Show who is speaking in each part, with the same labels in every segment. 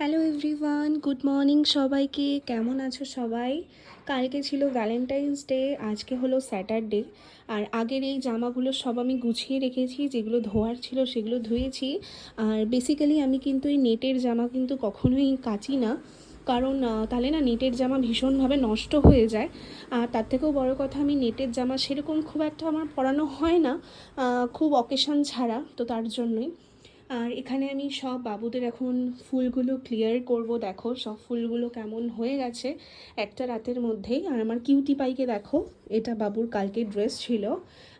Speaker 1: Hello everyone good morning সবাইকে। কেমন আছো সবাই? কালকে ছিল ভ্যালেন্টাইন্স ডে আজকে হলো স্যাটারডে আর আগের এই জামাগুলো সব আমি গুছিয়ে রেখেছি, যেগুলো ধোয়ার ছিল সেগুলো ধুয়েছি। আর বেসিক্যালি আমি কিন্তু এই নেটের জামা কিন্তু কখনোই কাচি না। কারণ তাহলে না নেটের জামা ভীষণভাবে নষ্ট হয়ে যায়। আর তার থেকেও বড় কথা, আমি নেটের জামা সেরকম খুব একটা আমার পরানো হয় না খুব অকেশন ছাড়া, তো তার জন্যই। আর এখানে আমি সব বাবুদের এখন ফুলগুলো ক্লিয়ার করব। দেখো, সব ফুলগুলো কেমন হয়ে গেছে একটা রাতের মধ্যেই। আর আমার কিউটি পাইকে দেখো, এটা বাবুর কালকে ড্রেস ছিল।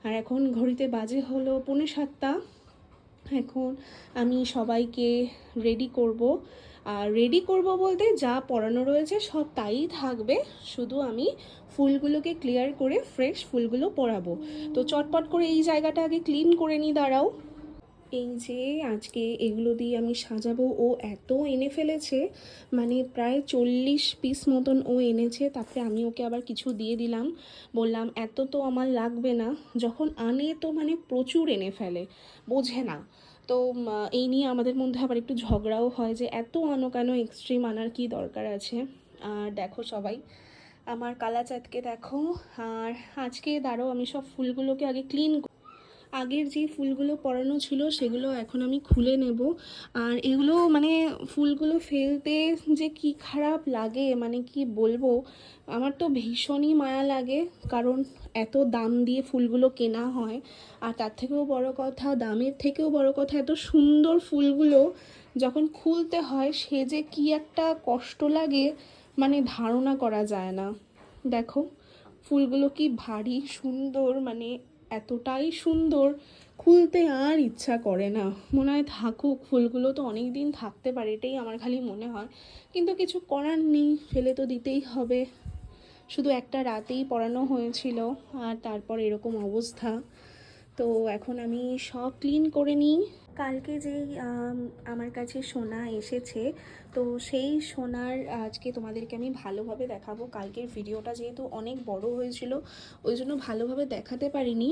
Speaker 1: আর এখন ঘড়িতে বাজে হলো পৌনে সাতটা। এখন আমি সবাইকে রেডি করব। আর রেডি করব বলতে যা পড়ানো রয়েছে সব তাই থাকবে। শুধু আমি ফুলগুলোকে ক্লিয়ার করে ফ্রেশ ফুলগুলো পরাবো। তো চটপট করে এই জায়গাটা আগে ক্লিন করে নিই দাঁড়াও। এই যে আজকে এগুলো দিয়ে আমি সাজাবো, ও এত এনে ফেলেছে মানে প্রায় চল্লিশ পিস মতন ও এনেছে, তারপরে আমি ওকে আবার কিছু দিয়ে দিলাম। বললাম, এত তো আমার লাগবে না। যখন আনে তো মানে প্রচুর এনে ফেলে, বোঝে না। তো এই নিয়ে আমাদের মধ্যে আবার একটু ঝগড়াও হয় যে, এত আনো কেন? এক্সট্রিম আনার কি দরকার আছে? আর দেখো সবাই, আমার কালাচাঁদকে দেখো, আর আজকে দাঁড়াও, আমি সব ফুলগুলোকে আগে ক্লিন আগের যে ফুলগুলো পরানো ছিল সেগুলো এখন আমি খুলে নেব। আর এগুলো মানে ফুলগুলো ফেলতে যে কি খারাপ লাগে মানে কি বলব? আমার তো ভীষণই মায়া লাগে, কারণ এত দাম দিয়ে ফুলগুলো কেনা হয়। আর তার থেকেও বড় কথা, দামের থেকেও বড় কথা, এত সুন্দর ফুলগুলো যখন খুলতে হয়, সে যে কি একটা কষ্ট লাগে মানে ধারণা করা যায় না। দেখো, ফুলগুলো কি ভারী, সুন্দর মানে এতটাই সুন্দর, খুলতে আর ইচ্ছা করে না। মনে হয় থাকুক, ফুলগুলো তো অনেক দিন থাকতে পারে, এটাই আমার খালি মনে হয়। কিন্তু কিছু করার নেই, ফেলে তো দিতেই হবে। শুধু একটা রাতেই পড়ানো হয়েছিল, আর তারপর এরকম অবস্থা। তো এখন আমি সব ক্লিন করে নিই। কালকে যেই আমার কাছে সোনা এসেছে, তো সেই সোনার আজকে তোমাদেরকে আমি ভালোভাবে দেখাবো। কালকের ভিডিওটা যেহেতু অনেক বড় হয়েছিল, ওই জন্য ভালোভাবে দেখাতে পারিনি,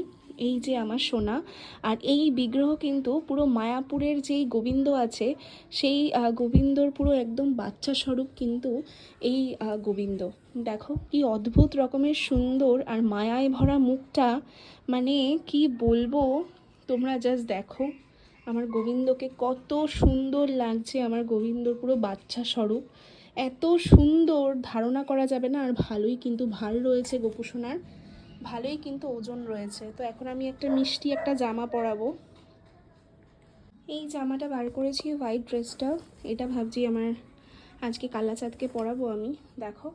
Speaker 1: এই যে আমার সোনা। আর এই বিগ্রহ কিন্তু পুরো মায়াপুরের যেই গোবিন্দ আছে, সেই গোবিন্দর পুরো একদম বাচ্চা স্বরূপ কিন্তু এই গোবিন্দ। দেখো কি অদ্ভুত রকমের সুন্দর আর মায়ায় ভরা মুখটা মানে কি বলব, তোমরা জাস্ট দেখো। আমার গোবিন্দকে কত সুন্দর লাগছে আমার গোবিন্দর পুরো বাচ্চা স্বরূপ। এত সুন্দর ধারণা করা যাবে না, আর ভালোই কিন্তু ভালো রয়েছে গোপুসোনার। ভালোই কিন্তু ওজন রয়েছে। তো এখন আমি একটা মিষ্টি একটা জামা পরাবো। এই জামাটা বার করেছি হোয়াইট ড্রেসটা। এটা ভাবছি আমার আজকে কালাচাঁদকে পরাবো আমি। দেখো।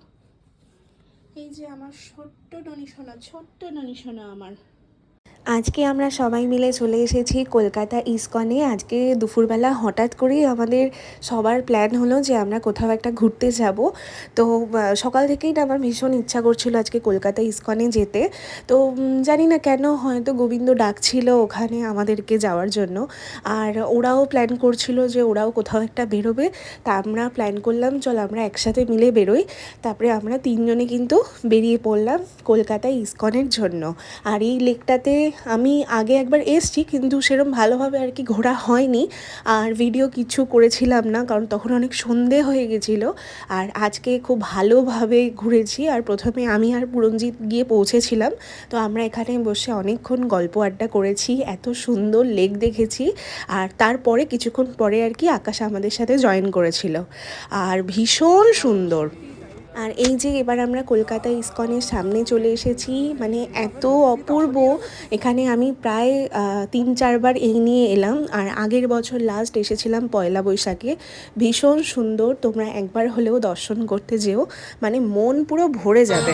Speaker 1: এই যে আমার ছোট্ট ননিসোনা ছোট্ট ননিসোনা আমার।
Speaker 2: আজকে আমরা সবাই মিলে চলে এসেছি কলকাতা ইসকনে। আজকে দুপুরবেলা হঠাৎ করেই আমাদের সবার প্ল্যান হলো যে আমরা কোথাও একটা ঘুরতে যাব। তো সকাল থেকেই না আমার ভীষণ ইচ্ছা করছিল আজকে কলকাতা ইসকনে যেতে। তো জানি না কেন হয়তো গোবিন্দ ডাকছিল ওখানে আমাদেরকে যাওয়ার জন্য। আর ওরাও প্ল্যান করছিল যে ওরাও কোথাও একটা বেরোবে। তা আমরা প্ল্যান করলাম, চল আমরা একসাথে মিলে বেরোই। তারপরে আমরা তিনজনে কিন্তু বেরিয়ে পড়লাম কলকাতা ইসকনের জন্য। আর এই লেকটাতে আমি আগে একবার এসছি, কিন্তু সেরকম ভালোভাবে আর কি ঘোরা হয়নি। আর ভিডিও কিছু করেছিলাম না, কারণ তখন অনেক সন্ধে হয়ে গেছিল। আর আজকে খুব ভালোভাবে ঘুরেছি, আর প্রথমে আমি আর পুরঞ্জিৎ গিয়ে পৌঁছেছিলাম। তো আমরা এখানে বসে অনেকক্ষণ গল্প আড্ডা করেছি, এত সুন্দর লেক দেখেছি। আর তারপরে কিছুক্ষণ পরে আর কি আকাশ আমাদের সাথে জয়েন করেছিল। আর ভীষণ সুন্দর। আর এই যে এবার আমরা কলকাতা ইস্কনের সামনে চলে এসেছি মানে এত অপূর্ব। এখানে আমি প্রায় তিন চারবার এই নিয়ে এলাম। আর আগের বছর লাস্ট এসেছিলাম পয়লা বৈশাখে। ভীষণ সুন্দর, তোমরা একবার হলেও দর্শন করতে যেও। মানে মন পুরো ভরে যাবে।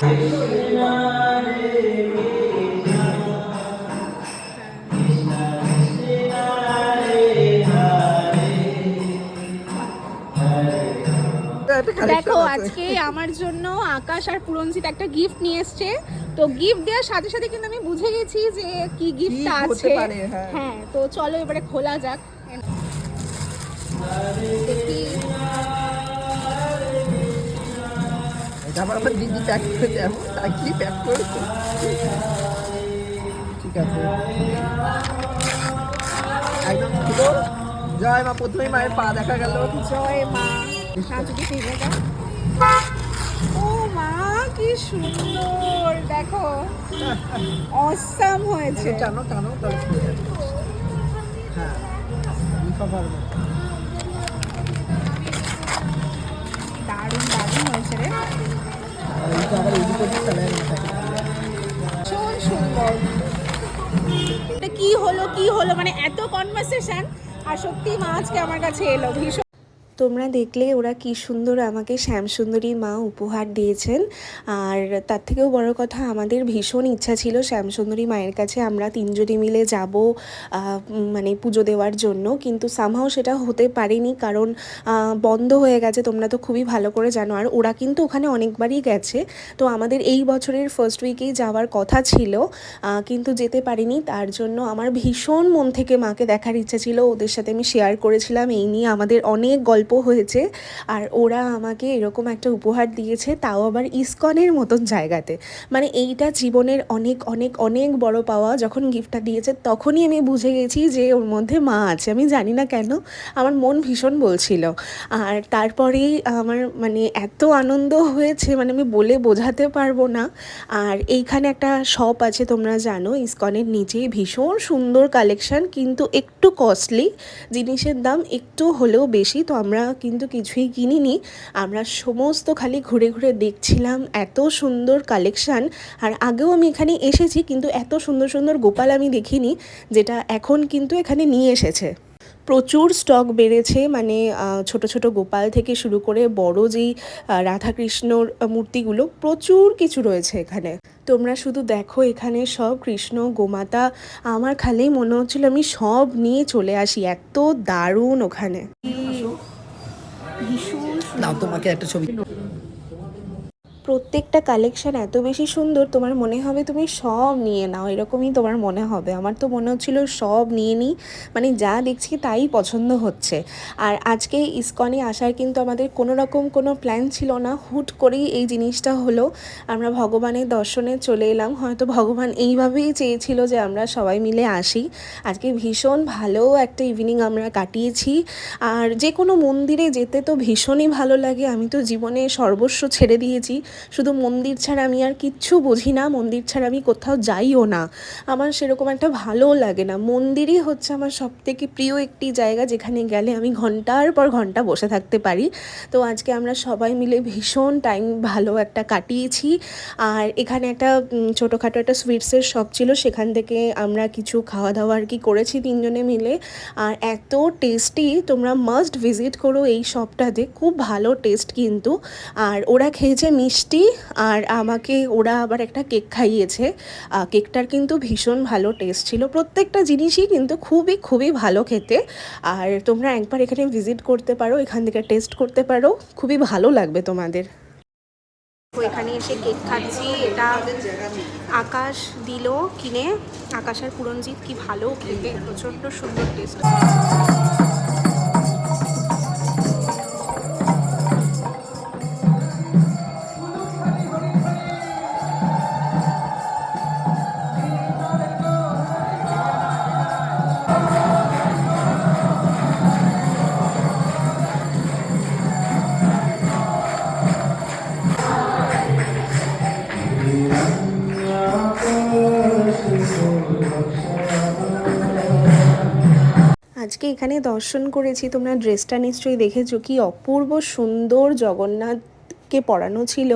Speaker 3: দেখো আজকে আমার জন্য আকাশ আর পুরঞ্জিত একটা গিফট নিয়ে এসছে। তো গিফট দেওয়ার সাথে সাথে কিন্তু আমি বুঝে গেছি যে কি গিফটটা
Speaker 4: হতে
Speaker 3: আছে।
Speaker 4: হ্যাঁ।
Speaker 3: হ্যাঁ তো চলো এবারে খোলা যাক। দেখি
Speaker 4: আবার আমার দিদি প্যাক করে দেয়। সাইকেলি প্যাক করেছে ঠিক আছে। একদম খুলো জয় মা প্রথমেই মায়ের পা দেখা গেল।
Speaker 3: জয় মা। নাচুকি ফিরে দাও ও মা কি সুন্দর। দেখো অসাম হয়েছে।
Speaker 4: টানো টানো হ্যাঁ
Speaker 3: কি হলো কি হলো? মানে এত কনভার্সেশন আর সত্যি মা আজকে আমার কাছে এলো, ভীষণ
Speaker 1: তোমরা দেখলে ওরা কি সুন্দর আমাকে শ্যামসুন্দরী মা উপহার দিয়েছেন। আর তার থেকেও বড় কথা, আমাদের ভীষণ ইচ্ছা ছিল শ্যামসুন্দরী মায়ের কাছে আমরা তিনজনে মিলে যাব মানে পুজো দেওয়ার জন্য। কিন্তু সামহাও সেটা হতে পারেনি কারণ বন্ধ হয়ে গেছে। তোমরা তো খুবই ভালো করে জানো। আর ওরা কিন্তু ওখানে অনেকবারই গেছে। তো আমাদের এই বছরের ফার্স্ট উইকেই যাওয়ার কথা ছিল কিন্তু যেতে পারিনি। তার জন্য আমার ভীষণ মন থেকে মাকে দেখার ইচ্ছা ছিল। ওদের সাথে আমি শেয়ার করেছিলাম। এই নিয়ে আমাদের অনেক গল্প হয়েছে আর ওরা আমাকে এরকম একটা উপহার দিয়েছে তাও আবার ইস্কনের মতন জায়গাতে। মানে এইটা জীবনের অনেক অনেক অনেক বড় পাওয়া যখন গিফটটা দিয়েছে তখনই আমি বুঝে গেছি যে ওর মধ্যে মা আছে। আমি জানি না কেন, আমার মন ভীষণ বলছিল। আর তারপরেই আমার মানে এত আনন্দ হয়েছে মানে আমি বলে বোঝাতে পারব না। আর এইখানে একটা শপ আছে তোমরা জানো, ইস্কনের নিচেই ভীষণ সুন্দর কালেকশন কিন্তু একটু কস্টলি জিনিসের দাম একটু হলেও বেশি, তো আমরা কিন্তু কিছুই কিনিনি। আমরা সমস্ত খালি ঘুরে ঘুরে দেখছিলাম এত সুন্দর কালেকশন আর আগেও আমি এখানে এসেছি কিন্তু এত সুন্দর সুন্দর গোপাল আমি দেখিনি, যেটা এখন কিন্তু এখানে নিয়ে এসেছে। প্রচুর স্টক বেড়েছে মানে ছোট ছোট গোপাল থেকে শুরু করে বড় যেই রাধাকৃষ্ণর মূর্তিগুলো, প্রচুর কিছু রয়েছে এখানে। তোমরা শুধু দেখো এখানে সব কৃষ্ণ, গোমাতা, আমার খালেই মনে হচ্ছিল আমি সব নিয়ে চলে আসি, এত দারুণ ওখানে।
Speaker 4: নাও তোমাকে একটা ছবি
Speaker 1: প্রত্যেকটা কালেকশন এত বেশি সুন্দর, তোমার মনে হবে তুমি সব নিয়ে নাও, এরকমই তোমার মনে হবে। আমার তো মনে হচ্ছিল সব নিয়ে নিই মানে যা দেখছি তাই পছন্দ হচ্ছে। আর আজকে ইস্কনে আসার কিন্তু আমাদের কোনো রকম কোনো প্ল্যান ছিল না, হুট করেই এই জিনিসটা হলো। আমরা ভগবানের দর্শনে চলে এলাম, হয়তো ভগবান এইভাবেই চেয়েছিল যে আমরা সবাই মিলে আসি। আজকে ভীষণ ভালো একটা ইভিনিং আমরা কাটিয়েছি। আর যে কোনো মন্দিরে যেতে তো ভীষণই ভালো লাগে, আমি তো জীবনে সর্বস্ব ছেড়ে দিয়েছি। শুধু মন্দির ছাড়া আমি আর কিচ্ছু বুঝি না, মন্দির ছাড়া আমি কোথাও যাইও না। আমার সেরকম একটা ভালোও লাগে না। মন্দিরই হচ্ছে আমার সব থেকে প্রিয় একটি জায়গা যেখানে গেলে আমি ঘণ্টার পর ঘণ্টা বসে থাকতে পারি। তো আজকে আমরা সবাই মিলে ভীষণ টাইম ভালো একটা কাটিয়েছি। আর এখানে একটা ছোটোখাটো একটা সুইটসের শপ ছিল। সেখান থেকে আমরা কিছু খাওয়া দাওয়া আর কি করেছি তিনজনে মিলে। আর এত টেস্টি তোমরা মাস্ট ভিজিট করো এই শপটাতে খুব ভালো টেস্ট কিন্তু। আর ওরা খেয়েছে মিষ্টি আর আমাকে ওরা আবার একটা কেক খাইয়েছে। কেকটার কিন্তু ভীষণ ভালো টেস্ট ছিল। প্রত্যেকটা জিনিসই কিন্তু খুবই খুবই ভালো খেতে। আর তোমরা একবার এখানে ভিজিট করতে পারো, এখান থেকে টেস্ট করতে পারো। খুবই ভালো লাগবে তোমাদের।
Speaker 3: এখানে এসে কেক খাচ্ছি। এটা আকাশ দিল কিনে। আকাশ আর পুরনজিৎ কি ভালো খেতে। প্রচণ্ড সুন্দর টেস্ট
Speaker 1: এখানে দর্শন করেছি, তোমরা ড্রেসটা নিশ্চয়ই দেখেছ, কি অপূর্ব সুন্দর জগন্নাথকে পড়ানো ছিল,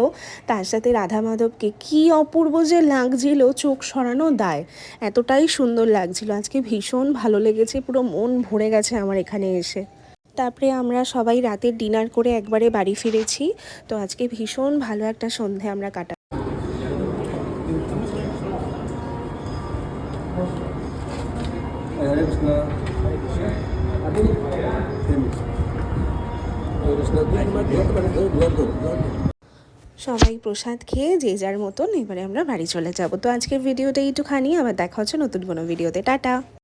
Speaker 1: তার সাথে রাধা মাধবকে কি অপূর্ব যে লাগছিল, চোখ সরানো দায়, এতটাই সুন্দর লাগছিল, আজকে ভীষণ ভালো লেগেছে, পুরো মন ভরে গেছে আমার এখানে এসে তারপরে আমরা সবাই রাতের ডিনার করে একবারে বাড়ি ফিরেছি, তো আজকে ভীষণ ভালো একটা সন্ধে আমরা কাটা. সবাই প্রসাদ খেয়ে যে যার মতন এবারে আমরা বাড়ি চলে যাব। তো আজকের ভিডিওটা একটুখানি আবার দেখা হচ্ছে নতুন কোনো ভিডিওতে। টাটা।